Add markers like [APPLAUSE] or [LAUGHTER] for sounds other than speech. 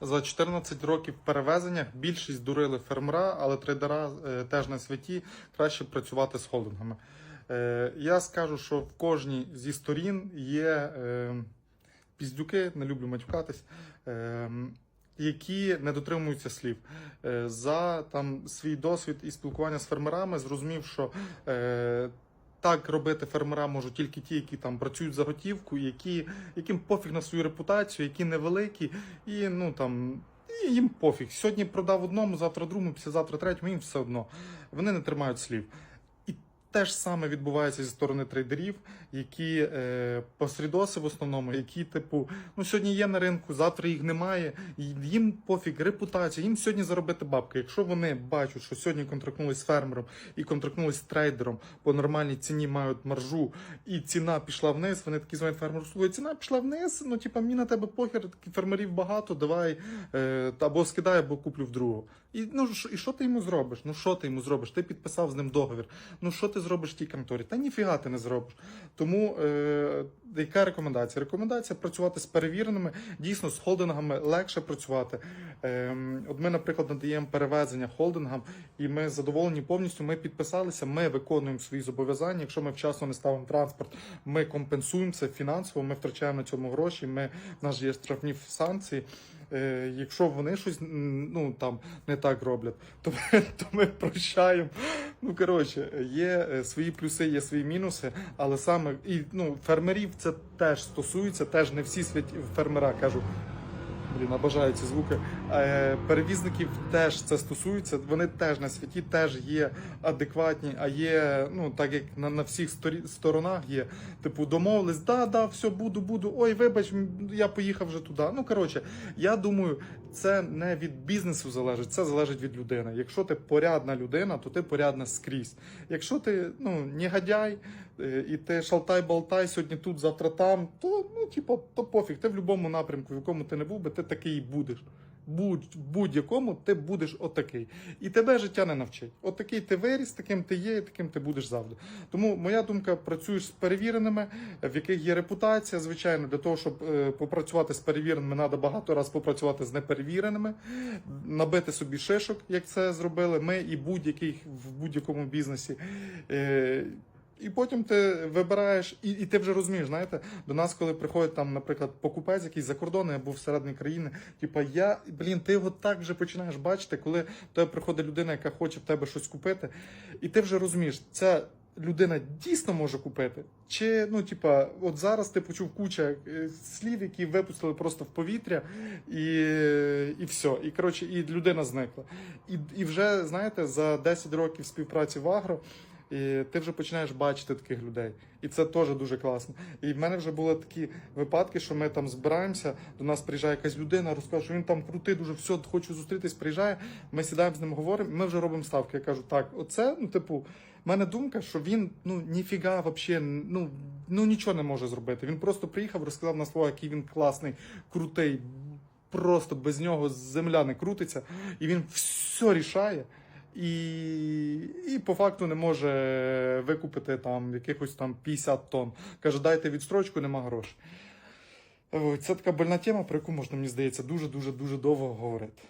За 14 років перевезення більшість дурили фермера, але трейдера е, теж на святі краще працювати з холдингами. Е, я скажу, що в кожній зі сторін є е, піздюки, не люблю матюкатись. Які не дотримуються слів за там свій досвід і спілкування з фермерами, зрозумів, що е, так робити фермера можуть тільки ті, які там працюють за готівку, які, яким пофіг на свою репутацію, які невеликі, і ну там. І їм пофіг. Сьогодні продав одному, завтра другому, післязавтра третьому, їм все одно. Вони не тримають слів. Те ж саме відбувається зі сторони трейдерів, які е, посрідоси в основному, які, типу, ну сьогодні є на ринку, завтра їх немає. Їм пофіг, репутація, їм сьогодні заробити бабки. Якщо вони бачать, що сьогодні контрактнулись з фермером і контрактнулись з трейдером по нормальній ціні мають маржу, і ціна пішла вниз, вони такі звонять фермеру, слухай, ціна пішла вниз, ну типа мені на тебе похер, фермерів багато, давай е, або скидай, або куплю в другого. І ну і що ти йому зробиш? Ну що ти йому зробиш? Ти підписав з ним договір. Ну що ти зробиш в тій конторі? Та ніфіга ти не зробиш. Тому е, яка рекомендація? Рекомендація працювати з перевіреними, дійсно з холдингами легше працювати. Е, от ми, наприклад, надаємо перевезення холдингам, і ми задоволені повністю. Ми підписалися, ми виконуємо свої зобов'язання. Якщо ми вчасно не ставимо транспорт, ми компенсуємо це фінансово, ми втрачаємо на цьому гроші. Ми в нас є штрафні санкції. Е, якщо вони щось ну там не так роблять, то, ми- [LAUGHS] то ми прощаємо. Ну коротше, є е, свої плюси, є свої мінуси, але саме і ну фермерів це теж стосується, теж не всі святі фермера кажу. Блін, обожаю ці звуки. Е, перевізників теж це стосується. Вони теж на світі теж є адекватні, а є, ну так як на, на всіх сторі, сторонах є. Типу, домовились, да, да, все, буду, буду. Ой, вибач, я поїхав вже туди. Ну коротше, я думаю, це не від бізнесу залежить, це залежить від людини. Якщо ти порядна людина, то ти порядна скрізь. Якщо ти ну негодяй, і ти шалтай-болтай сьогодні тут, завтра там, то ну, типу, то пофіг. Ти в будь-якому напрямку, в якому ти не був би, ти такий і будеш. Будь, будь-якому ти будеш отакий. І тебе життя не навчить. Отакий ти виріс, таким ти є, і таким ти будеш завжди. Тому моя думка: працюєш з перевіреними, в яких є репутація. Звичайно, для того, щоб е, попрацювати з перевіреними, треба багато разів попрацювати з неперевіреними, набити собі шишок, як це зробили ми і будь-який в будь-якому бізнесі. Е, і потім ти вибираєш, і, і ти вже розумієш, знаєте, до нас, коли приходить там, наприклад, покупець якийсь за кордону або всередині країни, типа я, блін, ти його так вже починаєш бачити, коли до тебе приходить людина, яка хоче в тебе щось купити, і ти вже розумієш, ця людина дійсно може купити. Чи ну, типа, от зараз ти почув куча е, слів, які випустили просто в повітря, і, і все. І коротше, і людина зникла. І, і вже знаєте, за 10 років співпраці в Агро. І ти вже починаєш бачити таких людей. І це теж дуже класно. І в мене вже були такі випадки, що ми там збираємося, до нас приїжджає якась людина, розказує, що він там крутий, дуже все, хочу зустрітись, приїжджає. Ми сідаємо з ним, говоримо, ми вже робимо ставки. Я кажу, так, оце, ну, типу, в мене думка, що він ну ніфіга вообще, ну, ну нічого не може зробити. Він просто приїхав, розказав на слово, який він класний, крутий. Просто без нього земля не крутиться, і він все рішає. І, і по факту не може викупити там якихось там 50 тонн. Каже, дайте відстрочку, нема грошей. Це така больна тема, про яку можна, мені здається, дуже-дуже дуже довго говорити.